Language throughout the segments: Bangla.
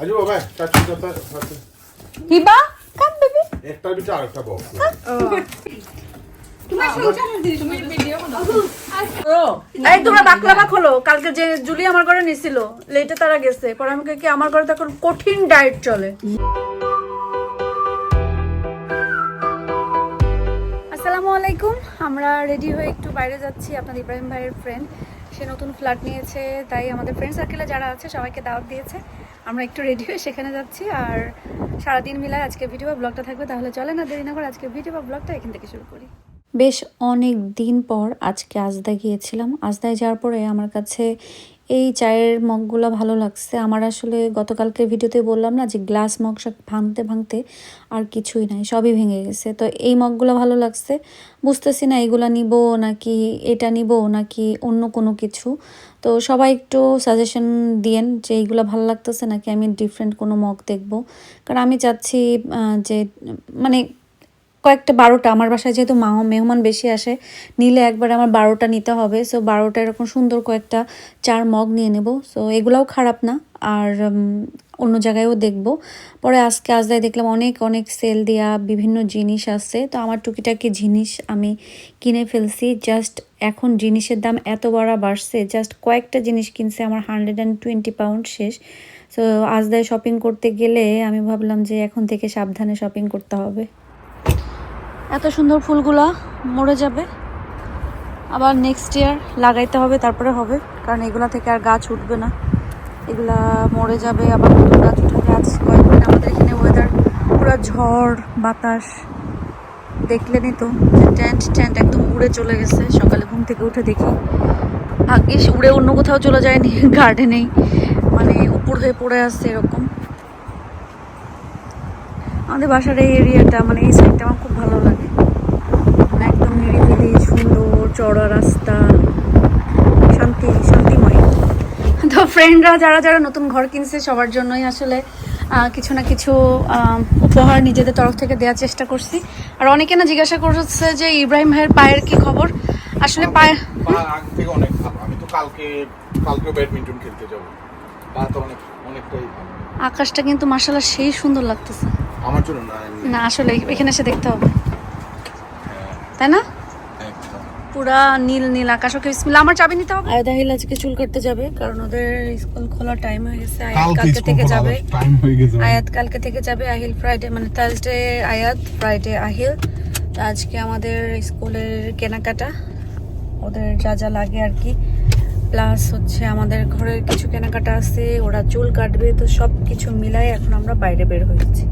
আজু বাবা চাচু চাচা চাচু হিবা কাম বেবি। ভিতরে আরেকটা বক্স এই তোমরা বাকলাবা খোলো কালকে যে জুলি আমার ঘরে নিছিল লেটে তারা গেছে পরে আমাকে কি আমার ঘরে তো কঠিন ডায়েট চলে। আসসালামু আলাইকুম আমরা রেডি হয়ে একটু বাইরে যাচ্ছি আপনার ইব্রাহিম ভাইয়ের ফ্রেন্ড সে নতুন ফ্ল্যাট নিয়েছে তাই আমাদের ফ্রেন্ড সার্কেলে যারা আছে সবাইকে দাওয়াত দিয়েছে। আমরা একটু রেডি হয়ে সেখানে যাচ্ছি। আর সারাদিন মিলায় আজকে ভিডিও বা ব্লগটা থাকবে। তাহলে চলে না, দেরি না করে আজকে ভিডিও বা ব্লগটা এখান থেকে শুরু করি। বেশ অনেক দিন পর আজকে আজদা গিয়েছিলাম। আজদায় যাওয়ার পরে আমার কাছে এই চায়ের মগগুলো ভালো লাগছে। আমার আসলে গতকালকে ভিডিওতে বললাম না যে গ্লাস মগ সব ভাঙতে ভাঙতে আর কিছুই নাই, সবই ভেঙে গেছে। তো এই মগগুলো ভালো লাগছে। বুঝতেছি না এগুলা নিব নাকি এটা নিব নাকি অন্য কোনো কিছু। তো সবাই একটু সাজেশন দিয়েন যে এইগুলো ভালো লাগতেছে নাকি? আমি ডিফারেন্ট কোনো মগ দেখব। কারণ আমি চাচ্ছি যে মানে কয়েকটা বারোটা, আমার বাসায় যেহেতু মা মেহমান বেশি আসে, নিলে একবার আমার বারোটা নিতে হবে। সো বারোটা এরকম সুন্দর কয়েকটা, চার মগ নিয়ে নেব। সো এগুলাও খারাপ না। আর অন্য জায়গায়ও দেখব। পরে আজকে আজদায় দেখলাম অনেক অনেক সেল দেওয়া বিভিন্ন জিনিস আছে। তো আমার টুকিটাকি জিনিস আমি কিনে ফেলছি। জাস্ট এখন জিনিসের দাম এত বাড়া বাড়ছে জাস্ট কয়েকটা জিনিস কিনছে, আমার হান্ড্রেড অ্যান্ড টোয়েন্টি পাউন্ড শেষ। সো আজদায় শপিং করতে গেলে আমি ভাবলাম যে এখন থেকে সাবধানে শপিং করতে হবে। এত সুন্দর ফুলগুলা মরে যাবে। আবার নেক্সট ইয়ার লাগাইতে হবে, তারপরে হবে। কারণ এগুলা থেকে আর গাছ উঠবে না। এগুলা মরে যাবে, আবার নতুন গাছ উঠাবে আজ কয়েকদিন আমাদের এখানে ওয়েদার পুরো ঝড়, বাতাস। দেখলেনই তো ট্যান্ট ট্যান্ট একদম উড়ে চলে গেছে। সকালে ঘুম থেকে উঠে দেখি ভাগ্যিস উড়ে অন্য কোথাও চলে যায়নি গার্ডেনেই মানে উপর হয়ে পড়ে আসছে এরকম। আমাদের বাসার এই এরিয়াটা মানে এই সাইডটা আমার খুব ভালো লাগে মানে একদম নিরিবিলি সুন্দর চড়া রাস্তা শান্তি শান্তিময় তো ফ্রেন্ডরা যারা যারা নতুন ঘর কিনছে সবার জন্যই আসলে কিছু না কিছু উপহার নিজেদের তরফ থেকে দেওয়ার চেষ্টা করছি। আর অনেকে না জিজ্ঞাসা করছে যে ইব্রাহিম ভাইয়ের পায়ের কি খবর? আসলে পায়ের পা আগে থেকে অনেক ভালো। আমি তো কালকে কালকে ব্যাডমিন্টন খেলতে যাব। পা তো অনেক অনেকটাই ভালো। আকাশটা কিন্তু মার্শাল্লাহ সেই সুন্দর লাগতেছে। আমার জন্য না না আসলে এখানে এসে দেখতে হবে। তাই না? পুরা নীল নীল আকাশ। ওকে আমার চাবি নিতে হবে? আয়াত আহিল আজকে চুল কাটতে যাবে কারণ ওদের স্কুল খোলার টাইম হয়ে গেছে আয়াত কালকে থেকে যাবে। টাইম আয়াত কালকে থেকে যাবে আহিল ফ্রাইডে মানে থার্সডে আয়াত ফ্রাইডে আহিল। তো আজকে আমাদের স্কুলের কেনাকাটা ওদের যা যা লাগে আর কি। প্লাস হচ্ছে আমাদের ঘরের কিছু কেনাকাটা আছে ওরা চুল কাটবে তো সব কিছু মিলাই এখন আমরা বাইরে বের হয়েছি।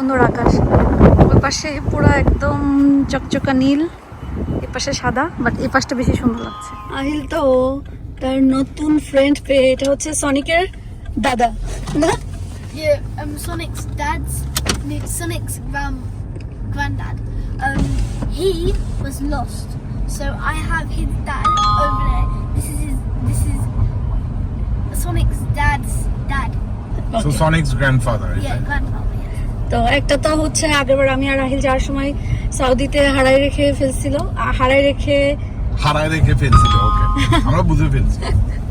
সুন্দর আকাশ ওই পাশে পুরো একদম চকচকা নীল এ পাশে সাদা বাট এ পাশটা বেশি সুন্দর লাগছে আহিল তো তার নতুন ফ্রেন্ড পেয়ে এটা হচ্ছে সনিকের দাদা Sonic's dad's dad. Okay. So Sonic's grandfather. Yeah, grandfather. তো একটা তো হচ্ছে আগেরবার আমি আর রাহিল যাওয়ার সময় সৌদিতে হারাই রেখে ফেলছিল। হারাই রেখে হারাই রেখে ফেলছিল ওকে আমরা বুঝে ফেলছি।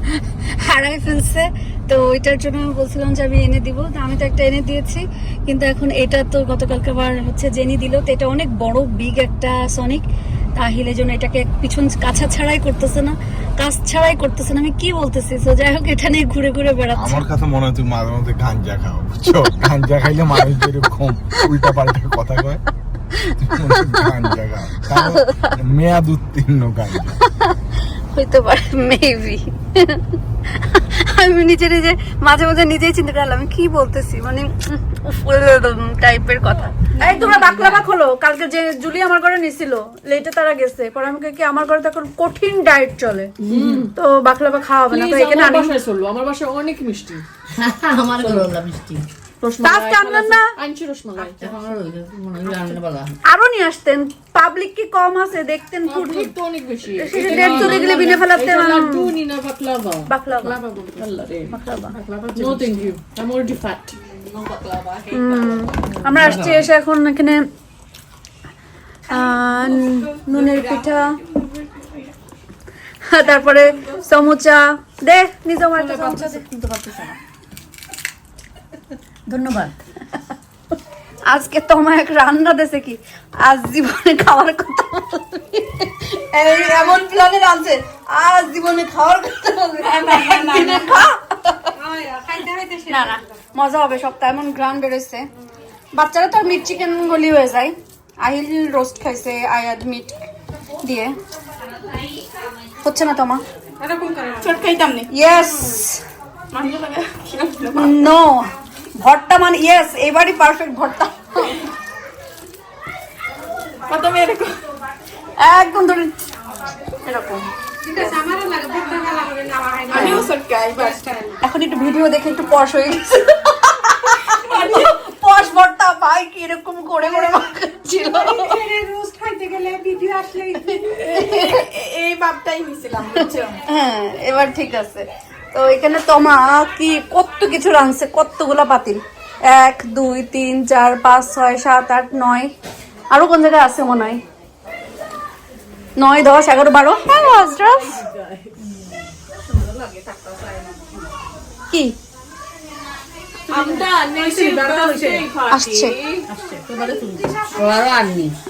হারাই ফেলছে। তো ওইটার জন্য আমি বলছিলাম যে আমি এনে দিব। তো আমি তো একটা এনে দিয়েছি। কিন্তু এখন এটা তো গতকালকে আবার হচ্ছে জেনি দিল। তো এটা অনেক বড় বিগ একটা সনিক তাহিলের জন্য এটাকে পিছন কাছা ছাড়াই করতেছে না। কাজ ছাড়াই করতেছে না আমি কি বলতেছি? তো যাই হোক এটা নিয়ে ঘুরে ঘুরে বেড়াচ্ছি। আমার কথা মনে হয় তুমি মাঝে মধ্যে গাঞ্জা খাও বুঝছ? গাঞ্জা খাইলে মানুষ যেরকম উল্টা পাল্টা কথা কয় তুমি গাঞ্জা খাও। মেয়াদ উত্তীর্ণ গাঞ্জা। হইতে পারে মেবি আমি নিজে নিজে মাঝে মাঝে নিজেই চিন্তা করলাম আমি কি বলতেছি? মানে টাইপের কথা। এই তোমরা বাকলাবা খোলো। কালকে যে জুলি আমার ঘরে নিছিল লেটে তারা গেছে। পরে আমাকে কি আমার ঘরে তো এখন কঠিন ডায়েট চলে। তো বাকলাবা খাওয়া হবে না। তো এখানে আমার বাসায় চলল। আমার বাসায় অনেক মিষ্টি। আমার ঘরে মিষ্টি। না এখন আর নিয়ে আসতেন। পাবলিক কি কম আছে? দেখতেন অনেক বেশি। গেলে বিনে ফেলাতে নো আমরা আসছি এসে এখন এখানে আহ, নুনের পিঠা। তারপরে সমুচা। দে নিজে আমার একটা সমুচা দে। ধন্যবাদ। আজকে তোমার এক রান্না দেশে কি? আজ জীবনে খাওয়ার কথা এমন প্ল্যানে আছে আজ জীবনে খাওয়ার কথা। না না মজা হবে সপ্তাহ এমন গ্রান বেরোচ্ছে বাচ্চারা তো আর মিট চিকেন গলি হয়ে যায়। আহিল রোস্ট খাইছে আয়াদ মিট দিয়ে। হচ্ছে না তোমা ছোট খাইতাম নি। ইয়েস নো ভর্তা মানে ইয়েস এবারই পারফেক্ট ভর্তা। প্রথমে এরকম। একদম ধরে। এরকম। এখন একটু ভিডিও দেখে একটু পশ হয়ে গেছে। পশ ভর্তা ভাই কি এরকম করে করে ছিল এই ভাবটাই নিছিলাম হ্যাঁ এবার ঠিক আছে। তো এখানে তোমা কি কত কিছু রাঁধছে কতগুলা পাতিল। এক দুই তিন চার পাঁচ ছয় সাত আট নয়। আরও কোন জায়গায় আছে মনে হয়? নয় দশ এগারো বারো? হ্যাঁ কি? আসছে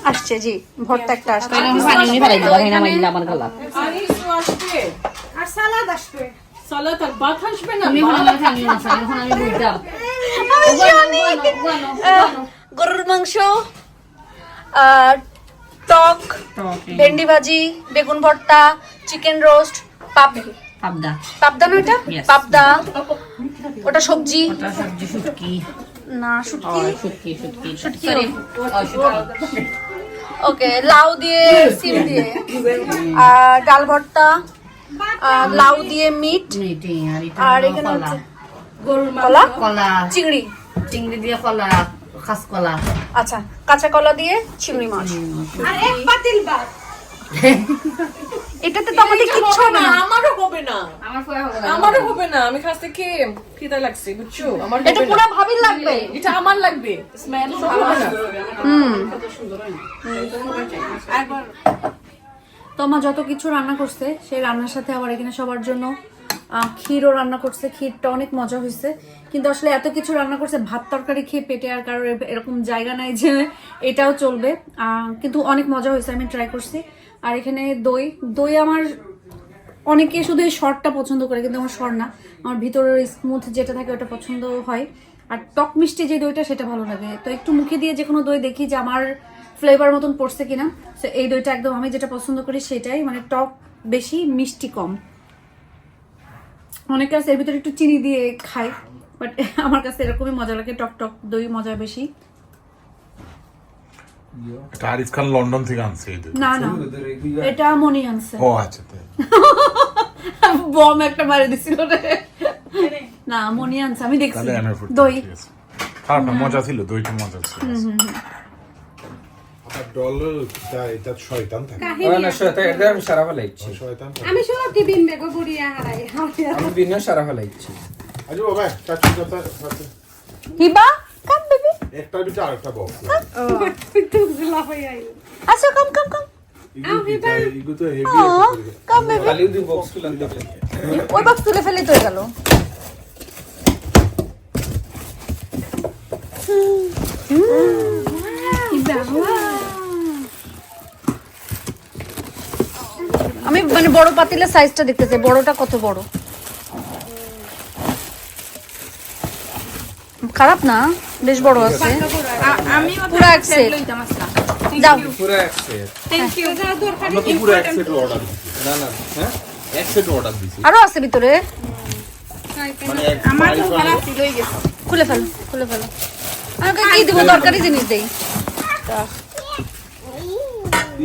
আসছে। জি ভর্তা একটা আসছে। আর ভাত আসবে না খালি না। এখন আমি বুঝতাম আমি জানি। গরুর মাংস আর টক ভেন্ডি ভাজি বেগুন ভর্তা চিকেন রোস্ট পাপ পাবদা। পাবদা না এটা? পাবদা। ওটা সবজি? ওটা সবজি শুটকি। না শুটকি। শুটকি শুটকি ওকে লাউ দিয়ে সিম দিয়ে। আর ডাল ভর্তা। লাউ দিয়ে মিট মিটি আর আর এখানে কলা। কলা? কলা। চিংড়ি। চিংড়ি দিয়ে কলা খাস কলা। আচ্ছা কাঁচা কলা দিয়ে চিংড়ি মাছ। এটাতে তো আমাদের কিচ্ছু হবে না আমারও হবে না। আমার আমারও হবে না। আমি খাস থেকে খিদা লাগছে বুঝছ? আমার এটা পুরো না। ভাবির লাগবে। এটা আমার লাগবে। স্মেল হবে না। হুম। তোমা যত কিছু রান্না করছে, সেই রান্নার সাথে আবার এখানে সবার জন্য ক্ষীরও রান্না করছে। ক্ষীরটা অনেক মজা হয়েছে। কিন্তু আসলে এত কিছু রান্না করছে, ভাত তরকারি খেয়ে পেটে আর কারোর এরকম জায়গা নাই যে এটাও চলবে। কিন্তু অনেক মজা হয়েছে, আমি ট্রাই করছি। আর এখানে দই দই আমার অনেকে শুধু এই শর্টটা পছন্দ করে, কিন্তু আমার শর্ট না। আমার ভিতরের স্মুথ যেটা থাকে, ওটা পছন্দ হয়। আর টক মিষ্টি যে দইটা, সেটা ভালো লাগে। তো একটু মুখে দিয়ে যে কোনো দই দেখি যে আমার ফ্লেভার মতন পড়ছে কিনা? তো এই দইটা একদম আমি যেটা পছন্দ করি সেটাই মানে টক বেশি মিষ্টি কম। অনেকে আছে এর ভিতরে একটু চিনি দিয়ে খায় বাট আমার কাছে এরকমই মজা লাগে টক টক দই মজা বেশি। আরিফ খান লন্ডন থেকে আনছে না না। এটা মনি আনছে। ও আচ্ছা বম একটা মারে দিছিল রে। না মনি আনছে আমি দেখছি। দই। খারাপ মজা ছিল দইটা মজা ছিল। ডলার এটা এটা শয়তান থাকে। না শয়তান এটা আমি সারা ফেলাইছি শয়তান আমি শুনতে বিন বেগো বুড়িয়া হারাই আমি বিনা সারা ফেলাইছি আজ বাবা চাচুর কথা আছে। Come baby? একটার ভিতরে আরেকটা বক্স লাফাই আইল। আচ্ছা কাম কাম কাম। ইগো তো হেভি কাম বেবি। খালি দুই বক্স খুলান দিবেন ওই বক্স তুলে ফেলে তো হয়ে গেল। আমি মানে বড় পাতিলের সাইজটা দেখতে চাই বড়টা কত বড়? খারাপ না বেশ বড় আছে। আমি পুরো এক set। লইতাম আসলা যাও। পুরো এক সেট থ্যাংক ইউ আমরা তো পুরো এক সেট অর্ডার না না হ্যাঁ? এক সেট অর্ডার দিছি। আরও আছে ভিতরে? মানে আমার তো খারাপ লই গেছে। খুলে ফেলো খুলে ফেলো। আমাকে কি দিব? দরকারি জিনিস দেই।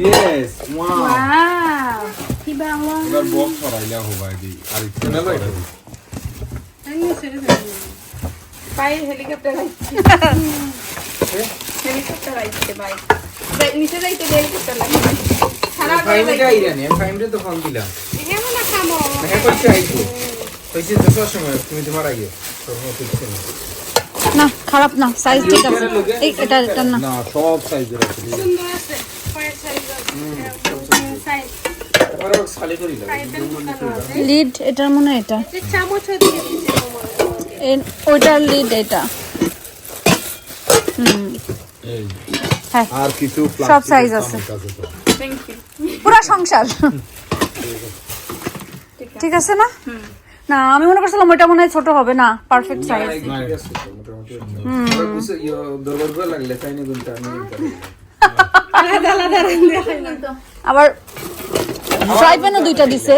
ইয়েস ওয়াও ওয়াও হিবা ওয়াও এবার বক্স সরাইলা হবা দি আর একটু না ভাই বাই হেলিকপ্টার আইছে হেলিকপ্টার আইছে বাই বাই নিচে যাইতে হেলিকপ্টার লাগে সারা ফাইমে যাই রানি আমি ফাইমে তো ফোন দিলাম। হ্যাঁ কইছে আইছো কইছে দশ সময় তুমি তোমার না। না খারাপ না সাইজ ঠিক আছে। এই এটা না। সব সাইজের আছে। সুন্দর আছে কয়েক সাইজ সাইজ আমারও খালি করি দাও লিড এটার মনে হয় এটা ওইটার লিড এটা হুম হ্যাঁ আর কিছু সব size আছে। পুরা সংসার ঠিক আছে না না আমি মনে করছিলাম ওইটা মনে হয় ছোট হবে না পারফেক্ট সাইজ আবার ফ্রাই প্যানও দুইটা দিছে।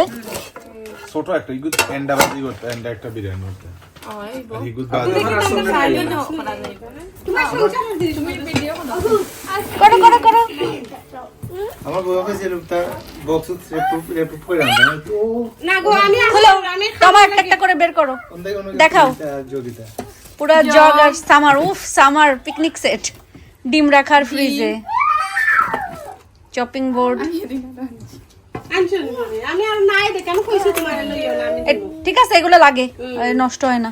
ছোট একটা ইগুদ এন্ডা বাজি করতে এন্ডা একটা বিরিয়ানি। করতে ইগুদ বাজি করো করো করো। আমার বউ কাছে লোকটা বক্স রেপুপ রেপুপ করে আনবে না গো আমি খুলো আমি তোমার একটা একটা করে বের করো। দেখাও। পুরা জগ আর সামার উফ সামার পিকনিক সেট ডিম রাখার ফ্রিজে চপিং বোর্ড আনছো না আমি আর নাই দেখে আমি কইছি তোমার লইও না বোর্ড ঠিক আছে এগুলো লাগে। নষ্ট হয় না।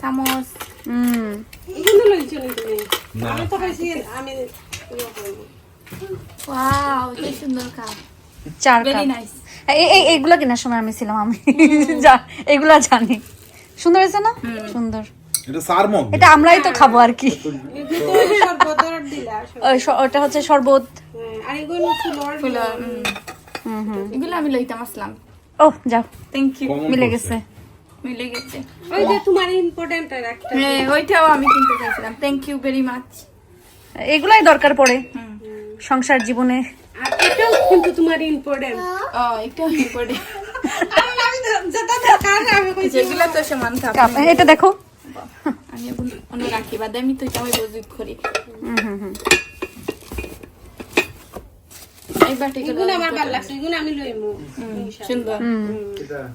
চামচ হুম। এগুলো লইছো না। তুমি আমি তো কইছি আমি ইয়ে করব। ওয়াও কি সুন্দর কাপ। চার ভেরি এই এই- এইগুলো কেনার সময় আমি ছিলাম আমি এগুলা জানি। সুন্দর হয়েছে না? সুন্দর। এটা আমরাই তো খাব আর কি। ওটা হচ্ছে শরবত। আর এগুলো ফুলর ফুলর এগুলো আমি লইতাম আসলাম। ও যাও। থ্যাংক ইউ মিলে গেছে। মিলে গেছে। ওই যে তোমার ইম্পর্টেন্ট একটা। হ্যাঁ ওইটাও আমি কিনতে চাইছিলাম। থ্যাংক ইউ ভেরি মাচ এগুলাই দরকার পড়ে সংসার জীবনে। আর এটাও কিন্তু তোমার ইম্পর্টেন্ট ও এটাও এটা দেখো। আমি এখন অন্য রাখি বাদে আমি তো এটা আমি মজুদ করি। এই বাটিগুলো এগুলো আমার ভালো লাগছে এগুলো আমি লইমু সুন্দর।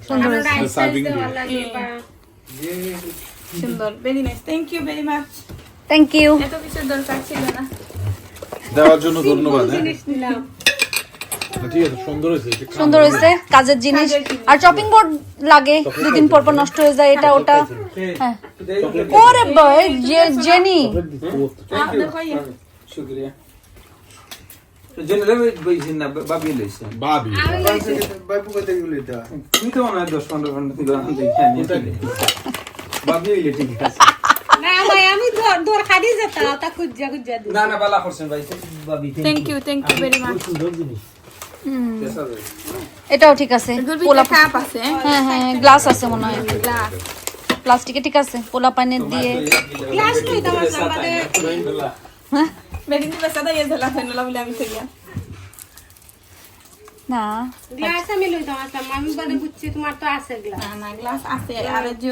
সুন্দর হয়েছে সার্ভিং ভালো লাগে বা সুন্দর very nice thank you very much thank you এত কিছু দরকার ছিল না। দেওয়ার জন্য ধন্যবাদ হ্যাঁ? জিনিস নিলাম। ঠিক আছে সুন্দর হয়েছে কাজের জিনিস। আর চপিং বোর্ড লাগে দুদিন পর পর নষ্ট হয়ে যায় এটা ওটা। হ্যাঁ। ওরে জেনি। শুক্রিয়া। জেনারেল বইছেন না বাবি লইছেন। বাবি। বাইপু কইতে গেল এটা তুমি তো মনে হয় দশ পনেরো ঘণ্টা থেকে রান্না দেখে আনি বাবি হইলে ঠিক আছে। না ভাই আমি দর- দরকারি যেতা তা খুঁজা খুঁজা দিই না না বালা করছেন ভাই বাবি thank you thank you very much এটাও ঠিক আছে পোলা হ্যাঁ হ্যাঁ গ্লাস আছে মনে হয়। প্লাস্টিকে ঠিক আছে পোলা পানের দিয়ে। আমাদের হ্যাঁ? মেডিন পেছা দিয়ে দিলা ফেনলা বলে আমি কইয়া না। গ্লাস আমি লইতাম আসলাম আমি বলে বুঝছি তোমার তো আছে গ্লাস না না গ্লাস আছে আর যে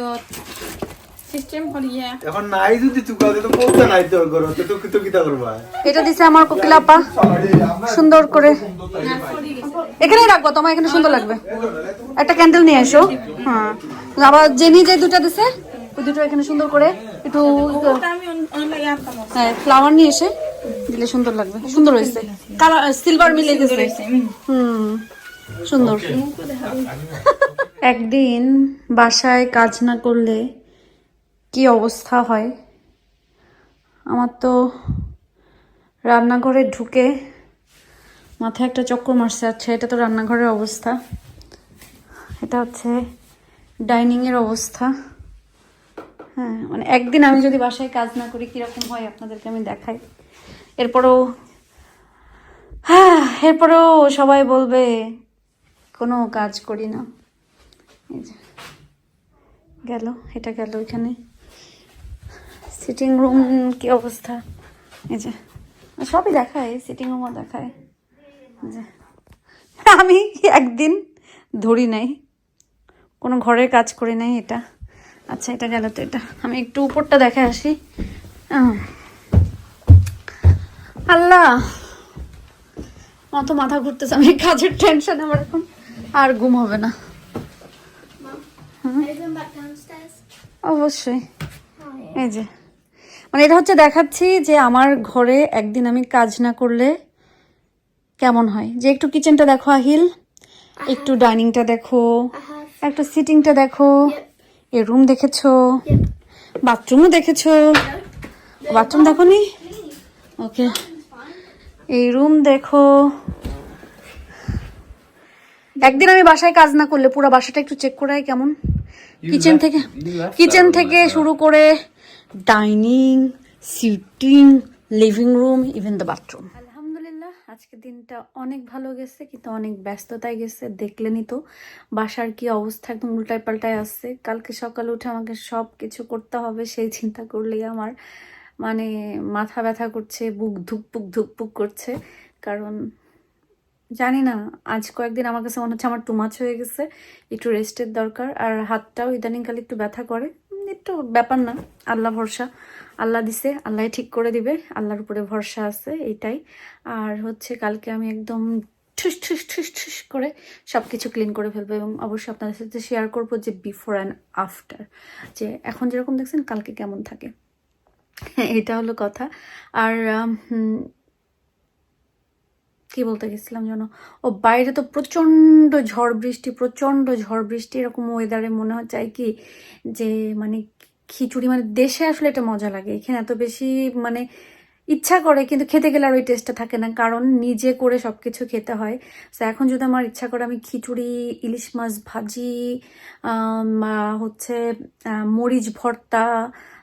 সিস্টেম করিয়ে। এখন নাই যদি তুই কাউকে তো বলতে নাই তোর ঘর তো তো তো কিতা করবা? এটা দিছে আমার কোকিলাপা সুন্দর করে। এখানে রাখব তোমার এখানে সুন্দর লাগবে। একটা ক্যান্ডেল নিয়ে এসো। হ্যাঁ। আবার জেনি যে দুটো দিছে ওই দুটো এখানে সুন্দর করে একটু হ্যাঁ ফ্লাওয়ার নিয়ে এসে। দিলে সুন্দর লাগবে। সুন্দর হয়েছে। কালার সিলভার মিলে গেছে। হুম। সুন্দর। একদিন বাসায় কাজ না করলে কি অবস্থা হয়? আমার তো রান্নাঘরে ঢুকে মাথায় একটা চক্কর মারছে। আচ্ছা এটা তো রান্নাঘরের অবস্থা। এটা হচ্ছে ডাইনিংয়ের অবস্থা। হ্যাঁ মানে একদিন আমি যদি বাসায় কাজ না করি কীরকম হয় আপনাদেরকে আমি দেখাই। এরপরেও হ্যাঁ এরপরেও সবাই বলবে, কোনো কাজ করি না। গেল, এটা গেল এখানে সিটিং রুম কি অবস্থা? এই যে, সবই দেখায় সিটিং রুমও দেখায়। যে, আমি একদিন ধরি নাই। কোনো ঘরের কাজ করি নাই এটা। আচ্ছা এটা গেল তো এটা। আমি একটু উপরটা দেখে আসি। আল্লাহ। অত মাথা ঘুরতেছে আমি কাজের টেনশন আমার এখন আর ঘুম হবে না? অবশ্যই। এই যে। মানে এটা হচ্ছে দেখাচ্ছি যে আমার ঘরে একদিন আমি কাজ না করলে কেমন হয়? যে একটু কিচেনটা দেখো আহিল। একটু ডাইনিংটা দেখো। একটু সিটিংটা দেখো। এ রুম দেখেছ। বাথরুমও দেখেছ। বাথরুম দেখো নি ওকে এই রুম দেখো। একদিন আমি বাসায় কাজ না করলে পুরো বাসাটা একটু চেক করাই কেমন। কিচেন থেকে কিচেন থেকে শুরু করে dining sitting living room even the bathroom আলহামদুলিল্লাহ আজকে দিনটা অনেক ভালো গেছে কিন্তু অনেক ব্যস্ততায় গেছে দেখলেনই তো। বাসার কি অবস্থা একদম উল্টায় পাল্টায় আসছে কালকে সকালে উঠে আমাকে সব কিছু করতে হবে সেই চিন্তা করলেই আমার। মানে মাথা ব্যথা করছে, বুক ধুকপুক ধুকপুক করছে। কারণ জানি না, আজ কয়েকদিন আমার কাছে মনে হচ্ছে আমার টু মাছ হয়ে গেছে, একটু রেস্টের দরকার। আর হাতটাও ইদানিংকালে একটু ব্যথা করে। একটু ব্যাপার না, আল্লাহ ভরসা। আল্লাহ দিছে, আল্লাহ ঠিক করে দিবে, আল্লাহর উপরে ভরসা আছে, এইটাই। আর হচ্ছে কালকে আমি একদম ঠুস ঠুস ঠুস ঠুস করে সব কিছু ক্লিন করে ফেলব এবং অবশ্যই আপনাদের সাথে শেয়ার করব যে বিফোর অ্যান্ড আফটার যে এখন যেরকম দেখছেন, কালকে কেমন থাকে। এটা হলো কথা। আর কি বলতে গেছিলাম যেন? ও, বাইরে তো প্রচণ্ড ঝড় বৃষ্টি, প্রচণ্ড ঝড় বৃষ্টি, এরকম ওয়েদারে মনে হয় চাই কি যে মানে খিচুড়ি মানে দেশে আসলে এটা মজা লাগে। এখানে এত বেশি মানে ইচ্ছা করে, কিন্তু খেতে গেলে আর ওই টেস্টটা থাকে না, কারণ নিজে করে সব কিছু খেতে হয়। তো এখন যদি আমার ইচ্ছা করে আমি খিচুড়ি, ইলিশ মাছ ভাজি হচ্ছে মরিচ ভর্তা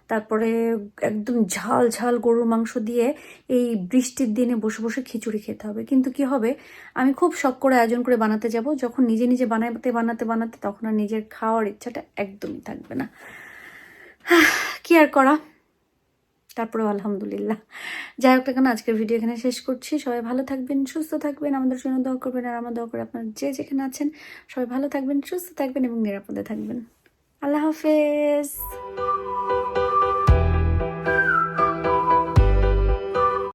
তারপরে একদম ঝাল ঝাল গরুর মাংস দিয়ে এই বৃষ্টির দিনে বসে বসে খিচুড়ি খেতে হবে। কিন্তু কি হবে? আমি খুব শখ করে আয়োজন করে বানাতে যাব। যখন নিজে নিজে বানাতে বানাতে বানাতে তখন আর নিজের খাওয়ার ইচ্ছাটা একদমই থাকবে না। কি আর করা? তারপরে আলহামদুলিল্লাহ। যাই হোক না কেন আজকের ভিডিও এখানে শেষ করছি। সবাই ভালো থাকবেন, সুস্থ থাকবেন, আমাদের জন্য দোয়া করবেন, আর আমার দোয়া করে আপনার যে যেখানে আছেন, সবাই ভালো থাকবেন, সুস্থ থাকবেন এবং নিরাপদে থাকবেন। আল্লাহ হাফেজ।